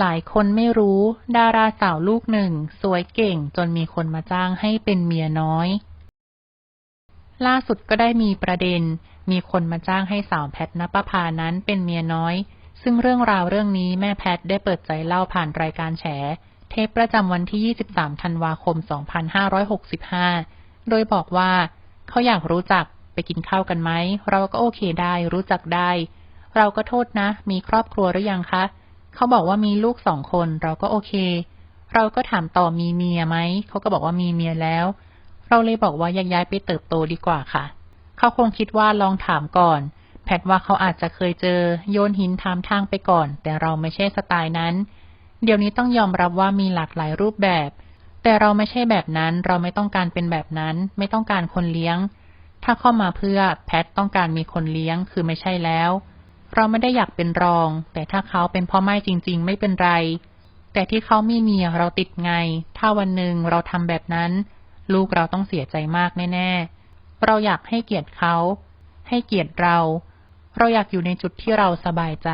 หลายคนไม่รู้ ดาราสาวลูกหนึ่ง สวยเก่งจนมีคนมาจ้างให้เป็นเมียน้อย ล่าสุดก็ได้มีประเด็น มีคนมาจ้างให้สาวแพทณปภานั้นเป็นเมียน้อย ซึ่งเรื่องราวเรื่องนี้แม่แพทได้เปิดใจเล่าผ่านรายการแฉ เทปประจำวันที่ 23 ธันวาคม 2565 โดยบอกว่า เขาอยากรู้จักไปกินข้าวกันไหม เราก็โอเคได้ รู้จักได้ เราก็โทษนะ มีครอบครัวหรือยังคะ เขาบอกว่ามีลูกสองคน เราก็โอเค เราก็ถามต่อมีเมียไหม เขาก็บอกว่ามีเมียแล้ว เราเลยบอกว่าย้ายไปเติบโตดีกว่าค่ะ เขาคงคิดว่าลองถามก่อน แพทว่าเขาอาจจะเคยเจอ โยนหินถามทางไปก่อน แต่เราไม่ใช่สไตล์นั้น เดี๋ยวนี้ต้องยอมรับว่ามีหลากหลายรูปแบบ แต่เราไม่ใช่แบบนั้น เราไม่ต้องการเป็นแบบนั้น ไม่ต้องการคนเลี้ยง ถ้าเข้ามาเพื่อแพทต้องการมีคนเลี้ยง คือไม่ใช่แล้ว เราไม่ได้อยากเป็นรอง แต่ถ้าเขาเป็นพ่อไม้จริง ๆ ไม่เป็นไร แต่ที่เขามีเมียเราติดไง ถ้าวันหนึ่งเราทำแบบนั้น ลูกเราต้องเสียใจมากแน่ๆ เราอยากให้เกียรติเขา ให้เกียรติเรา เราอยากอยู่ในจุดที่เราสบายใจ